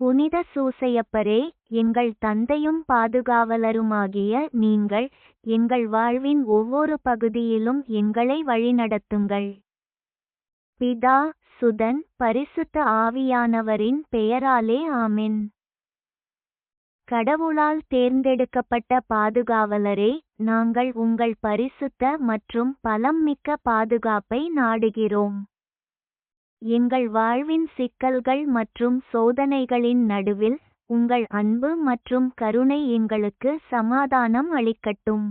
புனித சூசையப்பரே எங்கள் தந்தையும் பாதுகாவலருமாகிய நீங்கள் எங்கள் வாழ்வின் ஒவ்வொரு பகுதியிலும் எங்களை வழிநடத்துங்கள். பிதா சுதன் பரிசுத்த ஆவியானவரின் பெயராலே ஆமென். கடவுளால் தேர்ந்தெடுக்கப்பட்ட பாதுகாவலரே நாங்கள் உங்கள் பரிசுத்த மற்றும் பலம் மிக்க பாதுகாப்பை நாடுகிறோம். எங்கள் வாழ்வின் சிக்கல்கள் மற்றும் சோதனைகளின் நடுவில் உங்கள் அன்பு மற்றும் கருணை எங்களுக்கு சமாதானம் அளிக்கட்டும்.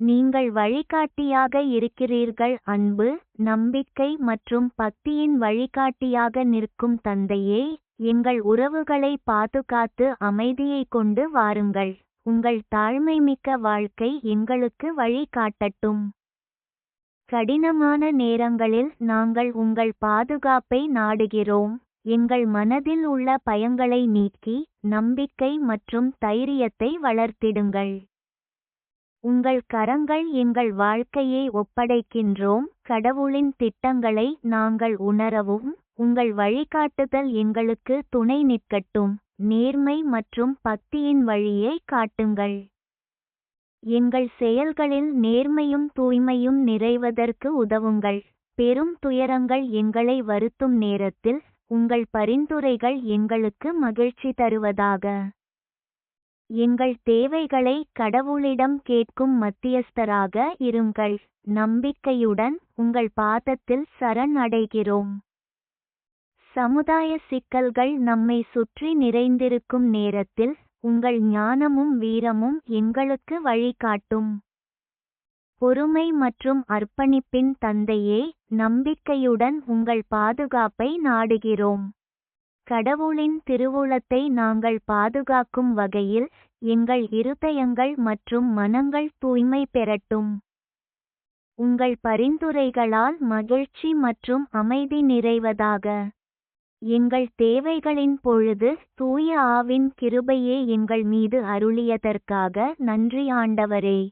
நீங்கள் வழிகாட்டியாக இருக்கிறீர்கள். அன்பு நம்பிக்கை மற்றும் பக்தியின் வழிகாட்டியாக நிற்கும் தந்தையே எங்கள் உறவுகளை பாதுகாத்து அமைதியை கொண்டு வாருங்கள். உங்கள் தாழ்மைமிக்க வாழ்க்கை எங்களுக்கு வழிகாட்டட்டும். கடினமான நேரங்களில் நாங்கள் உங்கள் பாதுகாப்பை நாடுகிறோம். எங்கள் மனதில் உள்ள பயங்களை நீக்கி நம்பிக்கை மற்றும் தைரியத்தை வளர்த்திடுங்கள். உங்கள் கரங்கள் எங்கள் வாழ்க்கையை ஒப்படைக்கின்றோம். கடவுளின் திட்டங்களை நாங்கள் உணரவும் உங்கள் வழிகாட்டுதல் எங்களுக்கு துணை நிற்கட்டும். நேர்மை மற்றும் பக்தியின் வழியை காட்டுங்கள். எங்கள் செயல்களில் நேர்மையும் தூய்மையும் நிறைவதற்கு உதவுங்கள். பெரும் துயரங்கள் எங்களை வருத்தும் நேரத்தில் உங்கள் பரிந்துரைகள் எங்களுக்கு மகிழ்ச்சி தருவதாக. எங்கள் தேவைகளை கடவுளிடம் கேட்கும் மத்தியஸ்தராக இருங்கள். நம்பிக்கையுடன் உங்கள் பாதத்தில் சரண் அடைகிறோம் சமுதாய சிக்கல்கள் நம்மை சுற்றி நிறைந்திருக்கும் நேரத்தில் உங்கள் ஞானமும் வீரமும் எங்களுக்கு வழிகாட்டும். பொறுமை மற்றும் அர்ப்பணிப்பின் தந்தையே நம்பிக்கையுடன் உங்கள் பாதுகாப்பை நாடுகிறோம். கடவுளின் திருவுளத்தை நாங்கள் பாதுகாக்கும் வகையில் எங்கள் இருதயங்கள் மற்றும் மனங்கள் தூய்மை பெறட்டும். உங்கள் பரிந்துரைகளால் மகிழ்ச்சி மற்றும் அமைதி நிறைவதாக. எங்கள் தேவைகளின் பொழுது தூய ஆவின் கிருபையே எங்கள் மீது அருளியதற்காக நன்றி ஆண்டவரே.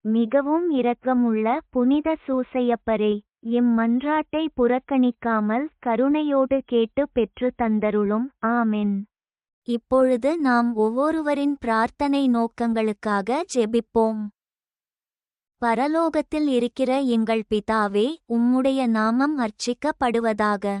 மிகவும் இரக்கமுள்ள புனித சூசையப்பரே எம் மன்றாட்டை புறக்கணிக்காமல் கருணையோடு கேட்டு பெற்று தந்தருளும். ஆமென். இப்பொழுது நாம் ஒவ்வொருவரின் பிரார்த்தனை நோக்கங்களுக்காக ஜெபிப்போம். பரலோகத்தில் இருக்கிற எங்கள் பிதாவே உம்முடைய நாமம் அர்ச்சிக்கப்படுவதாக.